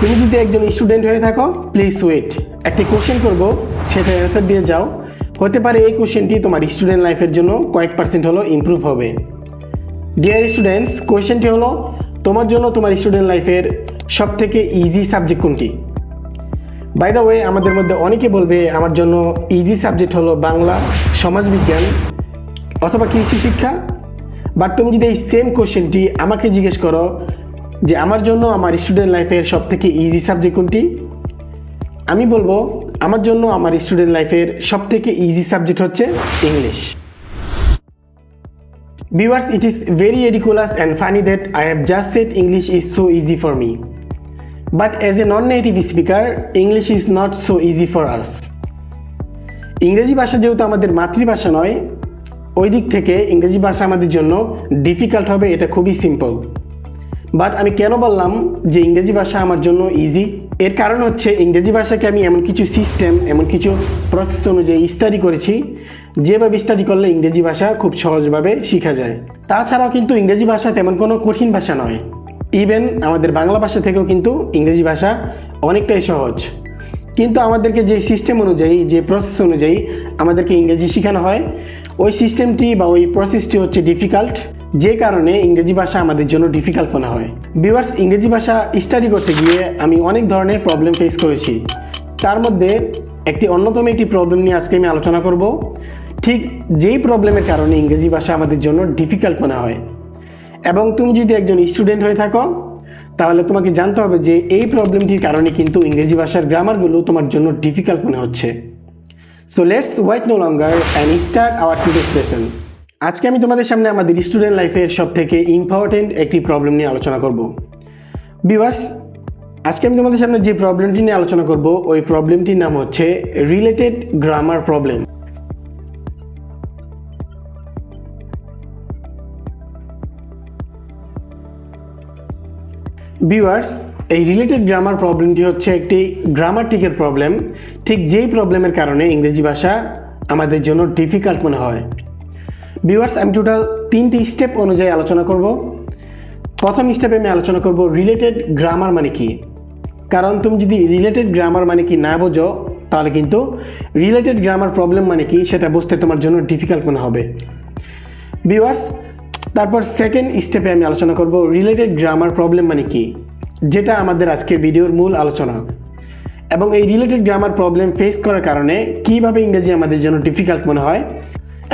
তুমি যদি একজন স্টুডেন্ট হয়ে থাকো প্লিজ ওয়েট একটি কোশ্চেন করব সেটা অ্যান্সার দিয়ে যাও। হতে পারে এই কোশ্চেনটি তোমার স্টুডেন্ট লাইফের জন্য কয়েক পার্সেন্ট হলো ইমপ্রুভ হবে। ডিয়ার স্টুডেন্টস কোয়েশ্চেনটি হলো, তোমার জন্য তোমার স্টুডেন্ট লাইফের সব থেকে ইজি সাবজেক্ট কোনটি? বাই দ্য ওয়ে আমাদের মধ্যে অনেকে বলবে, আমার জন্য ইজি সাবজেক্ট হলো বাংলা, সমাজবিজ্ঞান অথবা কৃষি শিক্ষা। বাট তুমি যদি এই সেম কোশ্চেনটি আমাকে জিজ্ঞেস করো যে আমার জন্য আমার স্টুডেন্ট লাইফের সব থেকে ইজি সাবজেক্ট কোনটি আমি বলব আমার জন্য আমার স্টুডেন্ট লাইফের সব থেকে ইজি সাবজেক্ট হচ্ছে English Viewers, it is very ridiculous and funny that I have just said English is so easy for me. But as a non-native speaker, English is not so easy for us. ইংরেজি ভাষা যেহেতু আমাদের মাতৃভাষা নয় ওই দিক থেকে ইংরেজি ভাষা আমাদের জন্য ডিফিকাল্ট হবে এটা খুবই সিম্পল বাট আমি কেন বললাম যে ইংরেজি ভাষা আমার জন্য ইজি এর কারণ হচ্ছে ইংরেজি ভাষাকে আমি এমন কিছু সিস্টেম এমন কিছু প্রসেস অনুযায়ী স্টাডি করেছি, যেভাবে স্টাডি করলে ইংরেজি ভাষা খুব সহজভাবে শেখা যায়। তাছাড়াও কিন্তু ইংরেজি ভাষা তেমন কোনো কঠিন ভাষা নয়। ইভেন আমাদের বাংলা ভাষা থেকেও কিন্তু ইংরেজি ভাষা অনেকটাই সহজ। কিন্তু আমাদেরকে যে সিস্টেম অনুযায়ী, যে প্রসেস অনুযায়ী আমাদেরকে ইংরেজি শেখানো হয়, ওই সিস্টেমটি বা ওই প্রসেসটি হচ্ছে ডিফিকাল্ট যে কারণে ইংরেজি ভাষা আমাদের জন্য ডিফিকাল্ট মনে হয়। ভিউয়ার্স ইংরেজি ভাষা স্টাডি করতে গিয়ে আমি অনেক ধরনের প্রবলেম ফেস করেছি। তার মধ্যে একটি অন্যতম একটি প্রবলেম নিয়ে আজকে আমি আলোচনা করব। ঠিক যেই প্রবলেমের কারণে ইংরেজি ভাষা আমাদের জন্য ডিফিকাল্ট মনে হয়। এবং তুমি যদি একজন স্টুডেন্ট হয়ে থাকো তাহলে তোমাকে জানতে হবে যে এই প্রবলেমটির কারণে কিন্তু ইংরেজি ভাষার গ্রামারগুলো তোমার জন্য ডিফিকাল্ট মনে হচ্ছে। So let's wait no longer and start our today's lesson আজকে আমি তোমাদের সামনে আমাদের স্টুডেন্ট লাইফের সব থেকে ইম্পর্টেন্ট একটি প্রবলেম নিয়ে আলোচনা করব। বিভার্স আজকে আমি তোমাদের সামনে যে প্রবলেমটি নিয়ে আলোচনা করব, ওই প্রবলেমটির নাম হচ্ছে রিলেটেড গ্রামার প্রবলেম ভিউয়ার্স এই রিলেটেড গ্রামার প্রবলেমটি হচ্ছে একটি গ্রামাটিকের প্রবলেম ঠিক যেই প্রবলেমের কারণে ইংরেজি ভাষা আমাদের জন্য ডিফিকাল্ট মনে হয়। ভিউয়ার্স আমি টোটাল তিনটি স্টেপ অনুযায়ী আলোচনা করব। প্রথম স্টেপে আমি আলোচনা করব রিলেটেড গ্রামার মানে কি? কারণ তুমি যদি রিলেটেড গ্রামার মানে কি না বোঝো, তাহলে কিন্তু রিলেটেড গ্রামার প্রবলেম মানে কি সেটা বুঝতে তোমার জন্য ডিফিকাল্ট মনে হবে। ভিউয়ার্স তারপর সেকেন্ড স্টেপে আমি আলোচনা করব রিলেটেড গ্রামার প্রবলেম মানে কি, যেটা আমাদের আজকের ভিডিওর মূল আলোচনা। এবং এই রিলেটেড গ্রামার প্রবলেম ফেস করার কারণে কীভাবে ইংরেজি আমাদের জন্য ডিফিকাল্ট মনে হয়,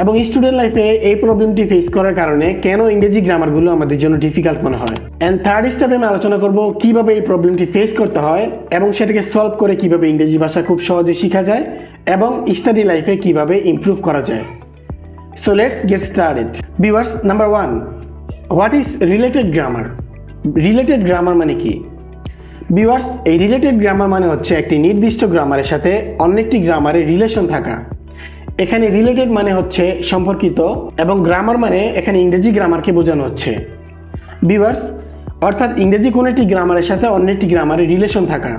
এবং স্টুডেন্ট লাইফে এই প্রবলেমটি ফেস করার কারণে কেন ইংরেজি গ্রামারগুলো আমাদের জন্য ডিফিকাল্ট মনে হয়। অ্যান্ড থার্ড স্টেপে আমি আলোচনা করব কীভাবে এই প্রবলেমটি ফেস করতে হয়, এবং সেটাকে সলভ করে কীভাবে ইংরেজি ভাষা খুব সহজে শেখা যায়, এবং স্টাডি লাইফে কীভাবে ইমপ্রুভ করা যায়। So let's get started. Viewers, number one, what is related grammar? Related grammar মানে কি? ভিউয়ার্স এই রিলেটেড গ্রামার মানে হচ্ছে একটি নির্দিষ্ট গ্রামারের সাথে অন্য একটি গ্রামারের রিলেশন থাকা। এখানে রিলেটেড মানে হচ্ছে সম্পর্কিত এবং গ্রামার মানে এখানে ইংরেজি গ্রামারকে বোঝানো হচ্ছে। ভিউয়ার্স অর্থাৎ ইংরেজি কোনো একটি গ্রামারের সাথে অন্য একটি গ্রামারের রিলেশন থাকা।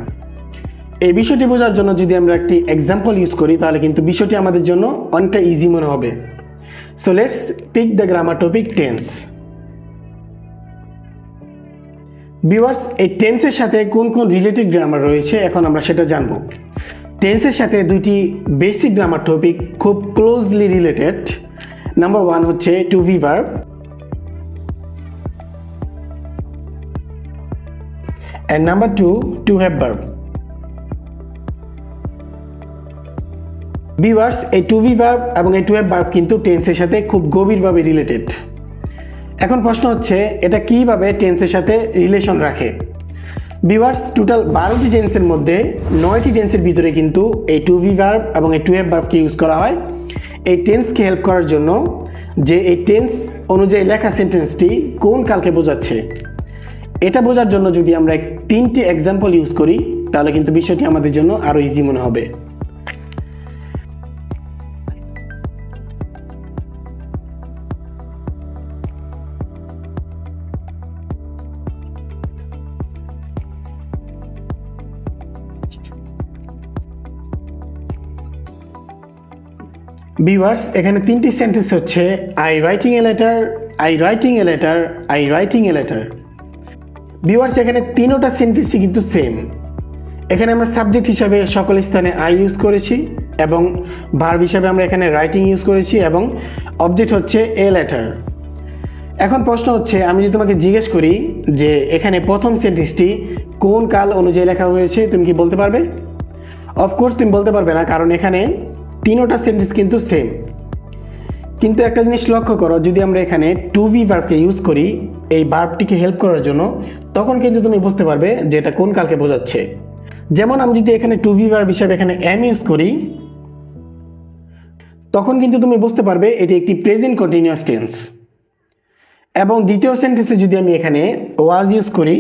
এই বিষয়টি বোঝার জন্য যদি আমরা একটি এক্সাম্পল ইউজ করি তাহলে কিন্তু বিষয়টি আমাদের জন্য অনেকটা ইজি মনে হবে। So, let's pick the grammar topic tense. Viewers এই টেন্সের সাথে কোন কোন রিলেটেড গ্রামার রয়েছে এখন আমরা সেটা জানব। টেন্সের সাথে দুইটি বেসিক গ্রামার টপিক খুব ক্লোজলি রিলেটেড নাম্বার ওয়ান হচ্ছে to be verb and number two to have verb viewers এই টু ভি এবং এই টু হ্যাভ ভার্ব কিন্তু টেন্সের সাথে খুব গভীরভাবে রিলেটেড এখন প্রশ্ন হচ্ছে, এটা কীভাবে টেন্সের সাথে রিলেশন রাখে? ভিভার্স টোটাল বারোটি টেন্সের মধ্যে নয়টি টেন্সের ভিতরে কিন্তু এই টু ভি ভার্ব এবং এই টু হ্যাভ ভার্বকে ইউজ করা হয়। এই টেন্সকে হেল্প করার জন্য যে এই টেন্স অনুযায়ী লেখা সেন্টেন্সটি কোন কালকে বোঝাচ্ছে। এটা বোঝার জন্য যদি আমরা তিনটি এক্সাম্পল ইউজ করি, তাহলে কিন্তু বিষয়টি আমাদের জন্য আরও ইজি মনে হবে। ভিউয়ার্স এখানে তিনটি সেন্টেন্স হচ্ছে I writing a letter I writing a letter I writing a letter viewers এখানে তিনোটা সেন্টেন্সই কিন্তু সেম এখানে আমরা সাবজেক্ট হিসাবে সকল স্থানে আই ইউজ করেছি এবং ভার্ব হিসাবে আমরা এখানে রাইটিং ইউজ করেছি এবং অবজেক্ট হচ্ছে এ লেটার এখন প্রশ্ন হচ্ছে, আমি যদি তোমাকে জিজ্ঞেস করি যে এখানে প্রথম সেন্টেন্সটি কোন কাল অনুযায়ী লেখা হয়েছে, তুমি কি বলতে পারবে? অফকোর্স তুমি বলতে পারবে না, কারণ এখানে তিনোটা সেন্টেন্স কিন্তু সেম কিন্তু একটা জিনিস লক্ষ্য করো, যদি আমরা এখানে টু ভি ভার্বকে ইউজ করি, এই ভার্বটিকে হেল্প করার জন্য, তখন কিন্তু তুমি বুঝতে পারবে যে এটা কোন কালকে বোঝাচ্ছে। যেমন আমি যদি এখানে টু ভি ভার্ব হিসাবে এখানে এম ইউজ করি, তখন কিন্তু তুমি বুঝতে পারবে এটি একটি প্রেজেন্ট কন্টিনিউয়াস টেন্স এবং দ্বিতীয় সেন্টেন্সে যদি আমি এখানে ওয়াজ ইউজ করি,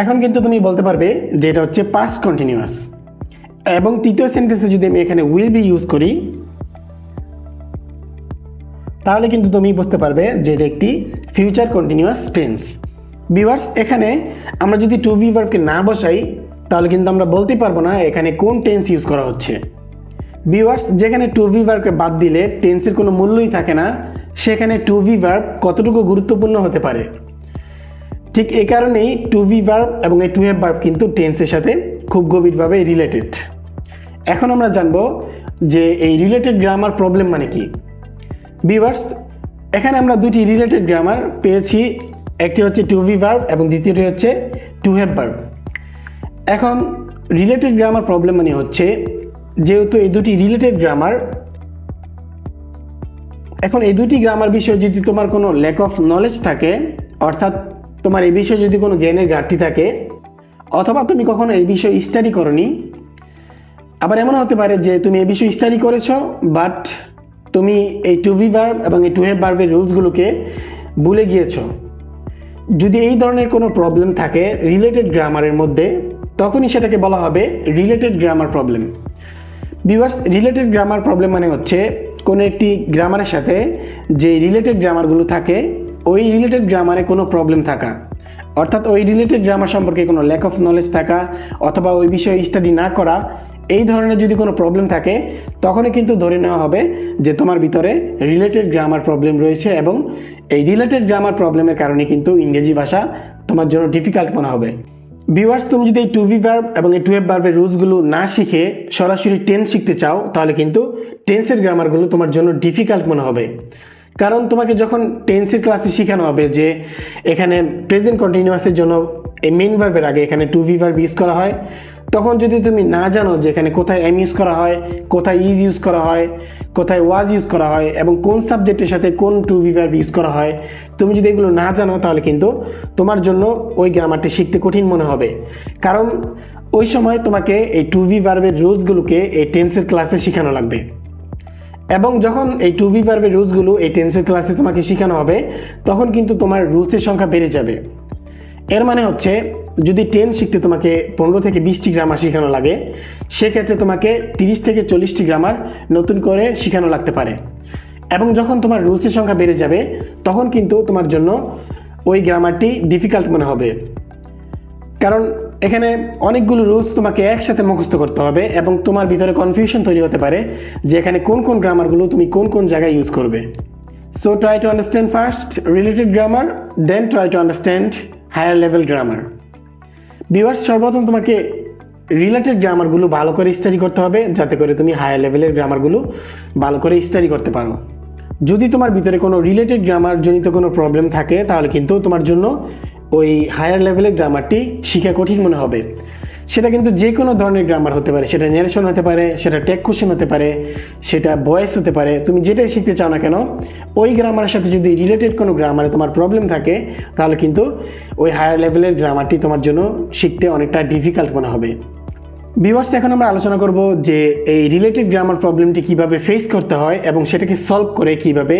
এখন কিন্তু তুমি বলতে পারবে যে এটা হচ্ছে পাস্ট কন্টিনিউয়াস এবং তৃতীয় সেন্টেন্সে যদি আমি এখানে উইল বি ইউজ করি, তাহলে কিন্তু তুমি বুঝতে পারবে যে এটা একটি ফিউচার কন্টিনিউয়াস টেন্স ভিউয়ার্স এখানে আমরা যদি টু ভি ভার্বকে না বসাই, তাহলে কিন্তু আমরা বলতে পারব না এখানে কোন টেন্স ইউজ করা হচ্ছে। ভিউয়ার্স যেখানে টু ভি ভার্বকে বাদ দিলে টেন্সের কোনো মূল্যই থাকে না, সেখানে টু ভি ভার্ব কতটুকু গুরুত্বপূর্ণ হতে পারে। ঠিক এই কারণেই টু ভি এবং এই টু হ্যাভ ভার্ব কিন্তু টেন্সের সাথে খুব গভীরভাবে রিলেটেড এখন আমরা জানব যে এই রিলেটেড গ্রামার প্রবলেম মানে কি। ভিউয়ার্স এখানে আমরা দুটি রিলেটেড গ্রামার পেয়েছি। একটি হচ্ছে টু ভি ভার্ব এবং দ্বিতীয়টি হচ্ছে টু হ্যাভ ভার্ব এখন রিলেটেড গ্রামার প্রবলেম মানে হচ্ছে, যেহেতু এই দুটি রিলেটেড গ্রামার এখন এই দুটি গ্রামার বিষয়ে যদি তোমার কোনো ল্যাক অফ নলেজ থাকে, অর্থাৎ তোমার এই বিষয়ে যদি কোনো জ্ঞানের ঘাটতি থাকে, অথবা তুমি কখনো এই বিষয়ে স্টাডি করনি আবার এমন হতে পারে যে তুমি এই বিষয়ে স্টাডি করেছ বাট তুমি এই টু ভি ভার্ব এবং এই টু হ্যাভ ভার্বের রুলসগুলোকে ভুলে গিয়েছো। যদি এই ধরনের কোনো প্রবলেম থাকে রিলেটেড গ্রামারের মধ্যে, তখনই সেটাকে বলা হবে related grammar problem viewers related grammar problem মানে হচ্ছে কোনো একটি গ্রামারের সাথে যে রিলেটেড গ্রামারগুলো থাকে, ওই রিলেটেড গ্রামারে কোনো প্রবলেম থাকা। অর্থাৎ ওই রিলেটেড গ্রামার সম্পর্কে কোনো ল্যাক অফ নলেজ থাকা, অথবা ওই বিষয়ে স্টাডি না করা এই ধরনের যদি কোনো প্রবলেম থাকে, তখনই কিন্তু ধরে নেওয়া হবে যে তোমার ভিতরে রিলেটেড গ্রামার প্রবলেম রয়েছে এবং এই রিলেটেড গ্রামার প্রবলেমের কারণে কিন্তু ইংরেজি ভাষা তোমার জন্য ডিফিকাল্ট মনে হবে। ভিউয়ার্স তুমি যদি এই টু ভি ভার্ব এবং এই টু এফ ভার্বের রুলসগুলো না শিখে সরাসরি টেন্স শিখতে চাও, তাহলে কিন্তু টেন্সের গ্রামারগুলো তোমার জন্য ডিফিকাল্ট মনে হবে। কারণ তোমাকে যখন টেন্সের ক্লাসে শেখানো হবে যে এখানে প্রেজেন্ট কন্টিনিউয়াসের জন্য এই মেন ভার্বের আগে এখানে টু ভি ভার্ব ইউজ করা হয় তখন যদি তুমি না জানো যে এখানে কোথায় এম ইউজ করা হয়, কোথায় ইজ ইউজ করা হয়, কোথায় ওয়াজ ইউজ করা হয় এবং কোন সাবজেক্টের সাথে কোন টু ভি ভার্ব ইউজ করা হয়, তুমি যদি এগুলো না জানো তাহলে কিন্তু তোমার জন্য ওই গ্রামারটি শিখতে কঠিন মনে হবে। কারণ ওই সময় তোমাকে এই টু ভি ভার্বের রুলসগুলোকে এই টেন্সের ক্লাসে শেখানো লাগবে। এবং যখন এই টু বি ভার্বের রুলসগুলো এই টেন্সের ক্লাসে তোমাকে শেখানো হবে, তখন কিন্তু তোমার রুলসের সংখ্যা বেড়ে যাবে। এর মানে হচ্ছে, যদি টেন শিখতে তোমাকে পনেরো থেকে বিশটি গ্রামার শেখানো লাগে, সেক্ষেত্রে তোমাকে তিরিশ থেকে চল্লিশটি গ্রামার নতুন করে শেখানো লাগতে পারে। এবং যখন তোমার রুলসের সংখ্যা বেড়ে যাবে, তখন কিন্তু তোমার জন্য ওই গ্রামারটি ডিফিকাল্ট মনে হবে। কারণ এখানে অনেকগুলো রুলস তোমাকে একসাথে মুখস্থ করতে হবে এবং তোমার ভিতরে কনফিউশন তৈরি হতে পারে যে এখানে কোন কোন গ্রামারগুলো তুমি কোন কোন জায়গায় ইউজ করবে। So try to understand first related grammar then try to understand higher level grammar. Viewers, সর্বপ্রথম তোমাকে রিলেটেড গ্রামারগুলো ভালো করে স্টাডি করতে হবে, যাতে করে তুমি হায়ার লেভেলের গ্রামারগুলো ভালো করে স্টাডি করতে পারো। যদি তোমার ভিতরে কোনো রিলেটেড গ্রামারজনিত কোনো প্রবলেম থাকে, তাহলে কিন্তু তোমার জন্য ওই হায়ার লেভেলের গ্রামারটি শিখা কঠিন মনে হবে। সেটা কিন্তু যে কোনো ধরনের গ্রামার হতে পারে, সেটা ন্যারেশন হতে পারে, সেটা টেক কোশ্চেন হতে পারে, সেটা ভয়েস হতে পারে, তুমি যেটাই শিখতে চাও না কেন, ওই গ্রামারের সাথে যদি রিলেটেড কোনো গ্রামারে তোমার প্রবলেম থাকে, তাহলে কিন্তু ওই হায়ার লেভেলের গ্রামারটি তোমার জন্য শিখতে অনেকটা ডিফিকাল্ট মনে হবে। ভিউয়ার্স এখন আমরা আলোচনা করব যে এই রিলেটেড গ্রামার প্রবলেমটি কীভাবে ফেস করতে হয় এবং সেটাকে সলভ করে কীভাবে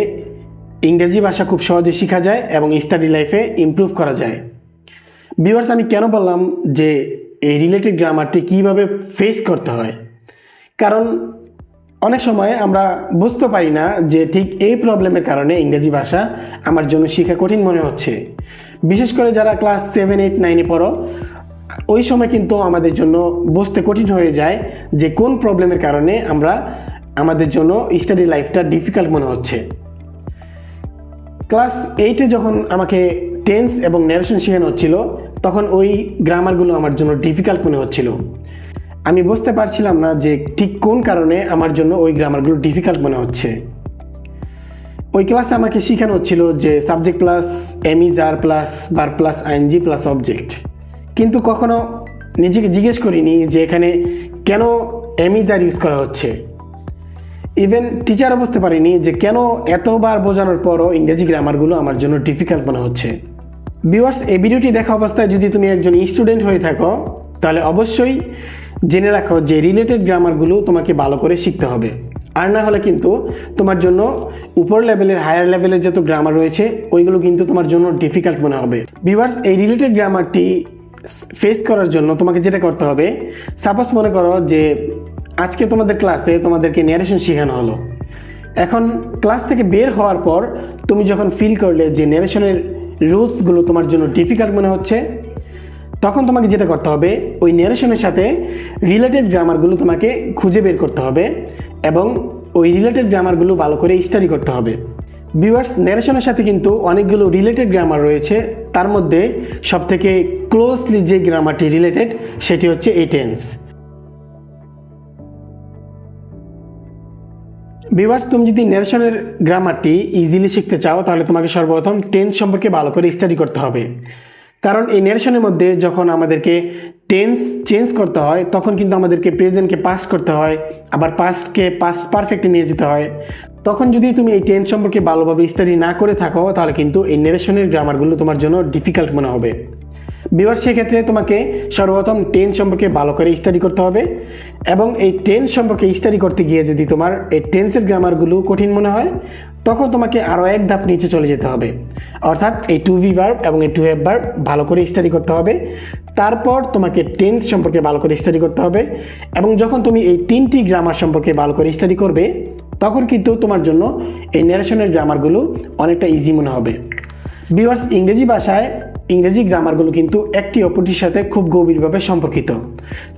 ইংরেজি ভাষা খুব সহজে শেখা যায় এবং স্টাডি লাইফে ইমপ্রুভ করা যায়। ভিউয়ার্স আমি কেন বললাম যে এই রিলেটেড গ্রামারটি কীভাবে ফেস করতে হয়? কারণ অনেক সময় আমরা বুঝতে পারি না যে ঠিক এই প্রবলেমের কারণে ইংরেজি ভাষা আমার জন্য শেখা কঠিন মনে হচ্ছে। বিশেষ করে যারা ক্লাস সেভেন এইট নাইনে পড়ো, ওই সময় কিন্তু আমাদের জন্য বুঝতে কঠিন হয়ে যায় যে কোন প্রবলেমের কারণে আমরা আমাদের জন্য স্টাডি লাইফটা ডিফিকাল্ট মনে হচ্ছে। ক্লাস এইটে যখন আমাকে টেন্স এবং ন্যারেশন শেখানো হচ্ছিল তখন ওই গ্রামারগুলো আমার জন্য ডিফিকাল্ট মনে হচ্ছিল। আমি বুঝতে পারছিলাম না যে ঠিক কোন কারণে আমার জন্য ওই গ্রামারগুলো ডিফিকাল্ট মনে হচ্ছে। ওই ক্লাসে আমাকে শেখানো হচ্ছিল যে subject plus am is are plus bar plus I N G plus object কিন্তু কখনো নিজেকে জিজ্ঞেস করিনি যে এখানে কেন এমিজার ইউজ করা হচ্ছে। ইভেন টিচারও বুঝতে পারিনি যে কেন এতবার বোঝানোর পরও ইংরেজি গ্রামারগুলো আমার জন্য ডিফিকাল্ট মনে হচ্ছে। ভিউয়ার্স এই ভিডিওটি দেখা অবস্থায় যদি তুমি একজন স্টুডেন্ট হয়ে থাকো, তাহলে অবশ্যই জেনে রাখো যে রিলেটেড গ্রামারগুলো তোমাকে ভালো করে শিখতে হবে। আর না হলে কিন্তু তোমার জন্য উপর লেভেলের হায়ার লেভেলের যত গ্রামার রয়েছে, ওইগুলো কিন্তু তোমার জন্য ডিফিকাল্ট মনে হবে। ভিউয়ার্স এই রিলেটেড গ্রামারটি ফেস করার জন্য তোমাকে যেটা করতে হবে সাপোজ মনে করো যে আজকে তোমাদের ক্লাসে তোমাদেরকে ন্যারেশন শেখানো হলো। এখন ক্লাস থেকে বের হওয়ার পর তুমি যখন ফিল করলে যে ন্যারেশনের রুলসগুলো তোমার জন্য ডিফিকাল্ট মনে হচ্ছে, তখন তোমাকে যেটা করতে হবে, ওই ন্যারেশনের সাথে রিলেটেড গ্রামারগুলো তোমাকে খুঁজে বের করতে হবে এবং ওই রিলেটেড গ্রামারগুলো ভালো করে স্টাডি করতে হবে। ভিউয়ার্স ন্যারেশনের সাথে কিন্তু অনেকগুলো রিলেটেড গ্রামার রয়েছে, তার মধ্যে সবথেকে ক্লোজলি যে গ্রামারটি রিলেটেড সেটি হচ্ছে এই টেন্স ভিউয়ার্স তুমি যদি ন্যারেশনের গ্রামারটি ইজিলি শিখতে চাও, তাহলে তোমাকে সর্বপ্রথম টেন্স সম্পর্কে ভালো করে স্টাডি করতে হবে। কারণ এই ন্যারেশনের মধ্যে যখন আমাদেরকে টেন্স চেঞ্জ করতে হয়, তখন কিন্তু আমাদেরকে প্রেজেন্টকে পাস করতে হয়, আবার পাস্টকে পাস্ট পারফেক্টে নিয়ে যেতে হয়। তখন যদি তুমি এই টেন্স সম্পর্কে ভালোভাবে স্টাডি না করে থাকো, তাহলে কিন্তু এই ন্যারেশনের গ্রামারগুলো তোমার জন্য ডিফিকাল্ট মনে হবে। বিবার সেক্ষেত্রে তোমাকে সর্বপ্রথম টেন সম্পর্কে ভালো করে স্টাডি করতে হবে এবং এই টেন্স সম্পর্কে স্টাডি করতে গিয়ে যদি তোমার এই টেন্সের গ্রামারগুলো কঠিন মনে হয়, তখন তোমাকে আরও এক ধাপ নিচে চলে যেতে হবে। অর্থাৎ এই টু ভি ভার্ব এবং এই টু হ্যাভ ভার্ব ভালো করে স্টাডি করতে হবে। তারপর তোমাকে টেন্স সম্পর্কে ভালো করে স্টাডি করতে হবে এবং যখন তুমি এই তিনটি গ্রামার সম্পর্কে ভালো করে স্টাডি করবে, তখন কিন্তু তোমার জন্য এই ন্যারেশনের গ্রামারগুলো অনেকটা ইজি মনে হবে। বিভার্স ইংরেজি ভাষায় ইংরেজি গ্রামারগুলো কিন্তু একটি অপরটির সাথে খুব গভীরভাবে সম্পর্কিত।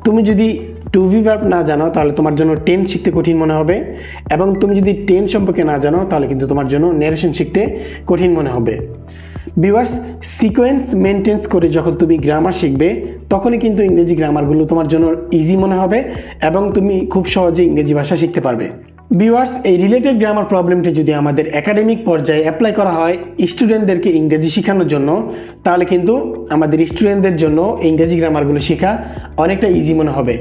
তুমি যদি টু ভি ভার্ব না জানো, তাহলে তোমার জন্য টেন শিখতে কঠিন মনে হবে এবং তুমি যদি টেন সম্পর্কে না জানো, তাহলে কিন্তু তোমার জন্য ন্যারেশন শিখতে কঠিন মনে হবে। ভিউয়ার্স সিকোয়েন্স মেনটেন্স করে যখন তুমি গ্রামার শিখবে, তখনই কিন্তু ইংরেজি গ্রামারগুলো তোমার জন্য ইজি মনে হবে এবং তুমি খুব সহজে ইংরেজি ভাষা শিখতে পারবে। ভিউয়ার্স এই রিলেটেড গ্রামার প্রবলেমটি যদি আমাদের একাডেমিক পর্যায়ে অ্যাপ্লাই করা হয় স্টুডেন্টদেরকে ইংরেজি শেখানোর জন্য, তাহলে কিন্তু আমাদের স্টুডেন্টদের জন্য ইংরেজি গ্রামারগুলো শেখা অনেকটা ইজি মনে হবে।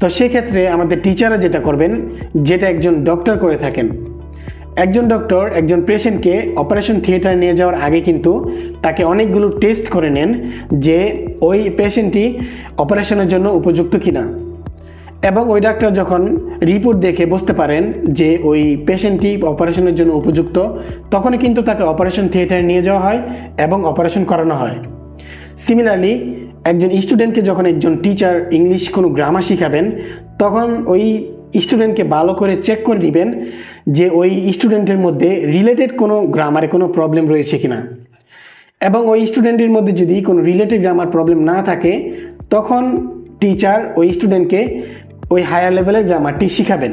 তো সেক্ষেত্রে আমাদের টিচাররা যেটা করবেন, যেটা একজন ডক্টর করে থাকেন। একজন ডক্টর একজন পেশেন্টকে অপারেশন থিয়েটারে নিয়ে যাওয়ার আগে কিন্তু তাকে অনেকগুলো টেস্ট করে নেন যে ওই পেশেন্টটি অপারেশনের জন্য উপযুক্ত কিনা। এবং ওই ডাক্তার যখন রিপোর্ট দেখে বুঝতে পারেন যে ওই পেশেন্টটি অপারেশনের জন্য উপযুক্ত, তখনই কিন্তু তাকে অপারেশন থিয়েটারে নিয়ে যাওয়া হয় এবং অপারেশন করানো হয়। সিমিলারলি একজন স্টুডেন্টকে যখন একজন টিচার ইংলিশ কোনো গ্রামার শিখাবেন, তখন ওই স্টুডেন্টকে ভালো করে চেক করে নেবেন যে ওই স্টুডেন্টের মধ্যে রিলেটেড কোনো গ্রামারে কোনো প্রবলেম রয়েছে কিনা। এবং ওই স্টুডেন্টের মধ্যে যদি কোনো রিলেটেড গ্রামার প্রবলেম না থাকে, তখন টিচার ওই স্টুডেন্টকে ওই হায়ার লেভেলের গ্রামারটি শিখাবেন।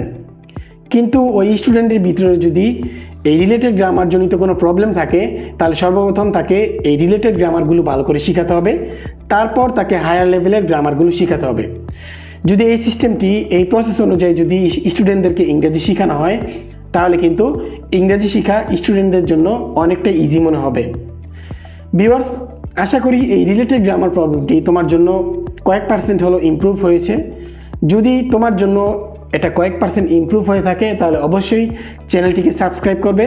কিন্তু ওই স্টুডেন্টের ভিতরে যদি এই রিলেটেড গ্রামার জনিত কোনো প্রবলেম থাকে, তাহলে সর্বপ্রথম তাকে এই রিলেটেড গ্রামারগুলো ভালো করে শেখাতে হবে। তারপর তাকে হায়ার লেভেলের গ্রামারগুলো শেখাতে হবে। যদি এই সিস্টেমটি এই প্রসেস অনুযায়ী যদি স্টুডেন্টদেরকে ইংরেজি শেখানো হয়, তাহলে কিন্তু ইংরেজি শেখা স্টুডেন্টদের জন্য অনেকটা ইজি মনে হবে। ভিউয়ার্স আশা করি এই রিলেটেড গ্রামার প্রবলেমটি তোমার জন্য কয়েক পার্সেন্ট হলো ইমপ্রুভ হয়েছে। যদি তোমার জন্য এটা কয়েক পার্সেন্ট ইম্প্রুভ হয়ে থাকে, তাহলে অবশ্যই চ্যানেলটিকে সাবস্ক্রাইব করবে।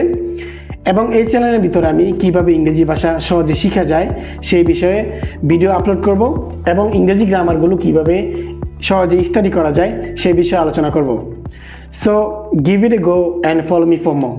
এবং এই চ্যানেলের ভিতরে আমি কীভাবে ইংরেজি ভাষা সহজে শেখা যায়, সেই বিষয়ে ভিডিও আপলোড করব এবং ইংরেজি গ্রামারগুলো কীভাবে সহজে স্টাডি করা যায়, সেই বিষয়ে আলোচনা করব। So give it a go and follow me for more